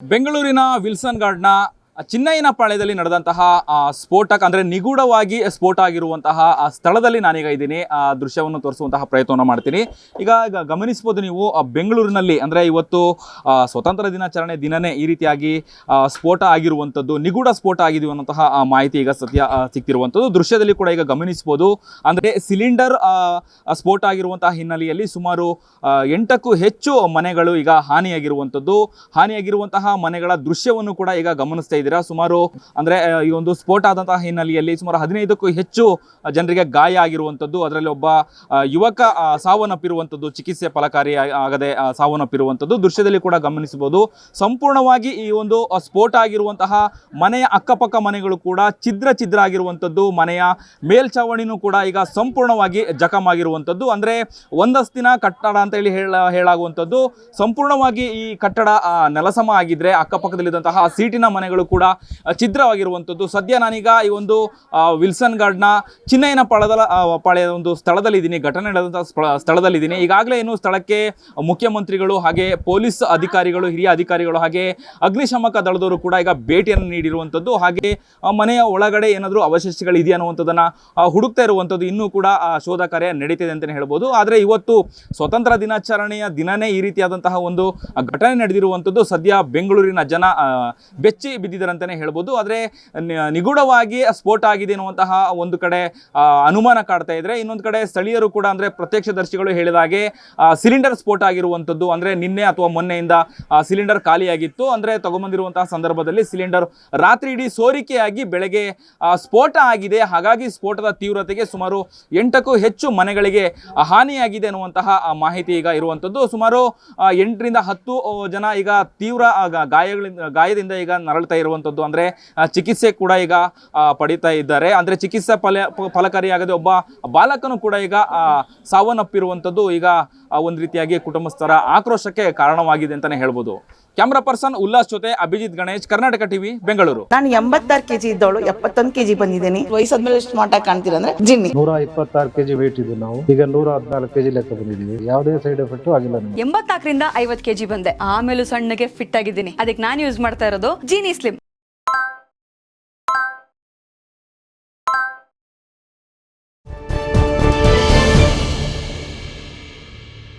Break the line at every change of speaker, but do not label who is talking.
ಬೆಂಗಳೂರಿನ ವಿಲ್ಸನ್ ಗಾರ್ಡ್ನ ಚಿನ್ನಯ್ಯನ ಪಾಳ್ಯದಲ್ಲಿ ನಡೆದಂತಹ ಸ್ಫೋಟಕ ಅಂದ್ರೆ ನಿಗೂಢವಾಗಿ ಸ್ಫೋಟ ಆಗಿರುವಂತಹ ಸ್ಥಳದಲ್ಲಿ ನಾನೀಗ ಇದ್ದೀನಿ. ಆ, ದೃಶ್ಯವನ್ನು ತೋರಿಸುವಂತಹ ಪ್ರಯತ್ನವನ್ನು ಮಾಡ್ತೀನಿ. ಈಗ ಗಮನಿಸಬಹುದು ನೀವು ಬೆಂಗಳೂರಿನಲ್ಲಿ ಅಂದ್ರೆ ಇವತ್ತು ಸ್ವತಂತ್ರ ದಿನಾಚರಣೆ ದಿನನೇ ಈ ರೀತಿಯಾಗಿ ಸ್ಫೋಟ ಆಗಿರುವಂಥದ್ದು, ನಿಗೂಢ ಸ್ಫೋಟ ಆಗಿದೆ ಅನ್ನೋಂತಹ ಮಾಹಿತಿ ಈಗ ಸದ್ಯ ಸಿಕ್ತಿರುವಂಥದ್ದು. ದೃಶ್ಯದಲ್ಲಿ ಕೂಡ ಈಗ ಗಮನಿಸಬಹುದು ಅಂದ್ರೆ ಸಿಲಿಂಡರ್ ಸ್ಫೋಟ ಆಗಿರುವಂತಹ ಹಿನ್ನೆಲೆಯಲ್ಲಿ ಸುಮಾರು ಎಂಟಕ್ಕೂ ಹೆಚ್ಚು ಮನೆಗಳು ಈಗ ಹಾನಿಯಾಗಿರುವಂಥದ್ದು. ಹಾನಿಯಾಗಿರುವಂತಹ ಮನೆಗಳ ದೃಶ್ಯವನ್ನು ಕೂಡ ಈಗ ಗಮನಿಸ್ತಾ ಇದ್ದೀರಾ? ಸುಮಾರು, ಅಂದ್ರೆ ಈ ಒಂದು ಸ್ಫೋಟ ಆದಂತಹ ಹಿನ್ನೆಲೆಯಲ್ಲಿ ಸುಮಾರು ಹದಿನೈದಕ್ಕೂ ಹೆಚ್ಚು ಜನರಿಗೆ ಗಾಯ ಆಗಿರುವಂಥದ್ದು, ಅದರಲ್ಲಿ ಒಬ್ಬ ಯುವಕ ಸಾವನ್ನಪ್ಪಿರುವಂಥದ್ದು, ಚಿಕಿತ್ಸೆ ಫಲಕಾರಿ ಆಗದೆ ಸಾವನ್ನಪ್ಪಿರುವಂಥದ್ದು ದೃಶ್ಯದಲ್ಲಿ ಕೂಡ ಗಮನಿಸಬಹುದು. ಸಂಪೂರ್ಣವಾಗಿ ಈ ಒಂದು ಸ್ಫೋಟ ಆಗಿರುವಂತಹ ಮನೆಯ ಅಕ್ಕಪಕ್ಕ ಮನೆಗಳು ಕೂಡ ಛಿದ್ರ ಛಿದ್ರ ಆಗಿರುವಂಥದ್ದು, ಮನೆಯ ಮೇಲ್ಛಾವಣಿನೂ ಕೂಡ ಈಗ ಸಂಪೂರ್ಣವಾಗಿ ಜಖಮಾಗಿರುವಂಥದ್ದು. ಅಂದ್ರೆ ಒಂದಸ್ತಿನ ಕಟ್ಟಡ ಅಂತ ಹೇಳಿ ಹೇಳ, ಹೇಳಾಗುವಂಥದ್ದು. ಸಂಪೂರ್ಣವಾಗಿ ಈ ಕಟ್ಟಡ ನೆಲಸಮ ಆಗಿದ್ರೆ, ಅಕ್ಕಪಕ್ಕದಲ್ಲಿದ್ದಂತಹ ಸೀಟಿನ ಮನೆಗಳು ಕೂಡ ಆ, ಛಿದ್ರವಾಗಿರುವಂಥದ್ದು. ಸದ್ಯ ನಾನೀಗ ಈ ಒಂದು ವಿಲ್ಸನ್ ಗಾರ್ಡ್ನ ಚಿನ್ನಯ್ಯನ ಪಳದ ಪಾಳ್ಯದ ಒಂದು ಸ್ಥಳದಲ್ಲಿದ್ದೀನಿ ಘಟನೆ ನಡೆದಂಥ ಸ್ಥ- ಸ್ಥಳದಲ್ಲಿದ್ದೀನಿ. ಈಗಾಗಲೇ ಏನು ಸ್ಥಳಕ್ಕೆ ಮುಖ್ಯಮಂತ್ರಿಗಳು ಹಾಗೆ ಪೊಲೀಸ್ ಅಧಿಕಾರಿಗಳು ಹಿರಿಯ ಅಧಿಕಾರಿಗಳು ಹಾಗೆ ಅಗ್ನಿಶಾಮಕ ದಳದವರು ಕೂಡ ಈಗ ಭೇಟಿಯನ್ನು ನೀಡಿರುವಂಥದ್ದು. ಹಾಗೆ ಮನೆಯ ಒಳಗಡೆ ಏನಾದರೂ ಅವಶೇಷಗಳು ಇದೆಯಾ ಅನ್ನುವಂಥದ್ದನ್ನು ಹುಡುಕ್ತಾ ಇರುವಂಥದ್ದು ಇನ್ನೂ ಕೂಡ ಶೋಧ ಕಾರ್ಯ ನಡೀತಿದೆ ಅಂತಲೇ ಹೇಳ್ಬೋದು. ಆದರೆ ಇವತ್ತು ಸ್ವತಂತ್ರ ದಿನಾಚರಣೆಯ ದಿನನೇ ಈ ರೀತಿಯಾದಂತಹ ಒಂದು ಘಟನೆ ನಡೆದಿರುವಂಥದ್ದು. ಸದ್ಯ ಬೆಂಗಳೂರಿನ ಜನ ಬೆಚ್ಚಿ ಬಿದ್ದಿದ್ದಾರೆ. ಅಂತಲೇ ಹೇಳ್ಬೋದು. ಆದರೆ ನಿಗೂಢವಾಗಿ ಸ್ಫೋಟ ಆಗಿದೆ ಅನ್ನುವಂತಹ ಒಂದು ಕಡೆ ಅನುಮಾನ ಕಾಡ್ತಾ ಇದ್ರೆ, ಇನ್ನೊಂದು ಕಡೆ ಸ್ಥಳೀಯರು ಕೂಡ ಅಂದರೆ ಪ್ರತ್ಯಕ್ಷದರ್ಶಿಗಳು ಹೇಳಿದ ಹಾಗೆ ಸಿಲಿಂಡರ್ ಸ್ಫೋಟ ಆಗಿರುವಂಥದ್ದು, ಅಂದರೆ ನಿನ್ನೆ ಅಥವಾ ಮೊನ್ನೆಯಿಂದ ಸಿಲಿಂಡರ್ ಖಾಲಿಯಾಗಿತ್ತು. ಅಂದರೆ ತಗೊಂಬಂದಿರುವಂತಹ ಸಂದರ್ಭದಲ್ಲಿ ಸಿಲಿಂಡರ್ ರಾತ್ರಿ ಇಡೀ ಸೋರಿಕೆಯಾಗಿ ಬೆಳಗ್ಗೆ ಸ್ಫೋಟ ಆಗಿದೆ. ಹಾಗಾಗಿ ಸ್ಫೋಟದ ತೀವ್ರತೆಗೆ ಸುಮಾರು ಎಂಟಕ್ಕೂ ಹೆಚ್ಚು ಮನೆಗಳಿಗೆ ಹಾನಿಯಾಗಿದೆ ಅನ್ನುವಂತಹ ಮಾಹಿತಿ ಈಗ ಇರುವಂಥದ್ದು. ಸುಮಾರು ಎಂಟರಿಂದ ಹತ್ತು ಜನ ಈಗ ತೀವ್ರ ಗಾಯಗಳಿಂದ, ಗಾಯದಿಂದ ಈಗ ನರಳ್ತಾ ಇರುವಂಥದ್ದು ಅಂದರೆ ಚಿಕಿತ್ಸೆ ಕೂಡ ಈಗ ಪಡಿತಾ ಇದ್ದಾರೆ. ಅಂದರೆ ಚಿಕಿತ್ಸೆ ಫಲ ಫಲಕಾರಿಯಾಗದೆ ಒಬ್ಬ ಬಾಲಕನು ಕೂಡ ಈಗ ಆ, ಸಾವನ್ನಪ್ಪಿರುವಂಥದ್ದು ಈಗ ಒಂದು ರೀತಿಯಾಗಿ ಕುಟುಂಬಸ್ಥರ ಆಕ್ರೋಶಕ್ಕೆ ಕಾರಣವಾಗಿದೆ ಅಂತಲೇ ಹೇಳ್ಬೋದು. ಕ್ಯಾಮ್ರಾ ಪರ್ಸನ್ ಉಲ್ಲಾಸ್ ಜೊತೆ ಅಭಿಜಿತ್ ಗಣೇಶ್ ಕರ್ನಾಟಕ ಟಿವಿ ಬೆಂಗಳೂರು.
ನಾನು ಎಂಬತ್ತಾರು ಕೆಜಿ ಇದ್ದವಳು ಎಪ್ಪತ್ತೊಂದು ಕೆಜಿ ಬಂದಿದ್ದೀನಿ. ವಯಸ್ಸಾದ್ಮೇಲೆ ಸ್ಮಾರ್ಟ್ ಆಗಿ ಕಾಣ್ತೀರ ಅಂದ್ರೆ ಜಿನ್ನಿ.
ನೂರ ಇಪ್ಪತ್ತಾರು ಕೆಜಿ ವೇಟ್ ಇದ್ದು ನಾವು. ಈಗ ನೂರ ಹದಿನಾಲ್ಕು ಕೆಜಿ ಲೆಕ್ಕ ಬಂದಿದ್ದೀವಿ. ಯಾವುದೇ ಸೈಡ್ ಎಫೆಕ್ಟ್ ಆಗಿಲ್ಲ ಎಂಬತ್ತಾಕರಿಂದ
ಎಂಬತ್ನಾಲ್ಕರಿಂದ ಐವತ್ ಕೆಜಿ ಬಂದೆ. ಆಮೇಲೆ ಸಣ್ಣಗೆ ಫಿಟ್ ಆಗಿದ್ದೀನಿ. ಅದಕ್ಕೆ ನಾನು ಯೂಸ್ ಮಾಡ್ತಾ ಇರೋದು ಜೀನಿ ಸ್ಲಿಮ್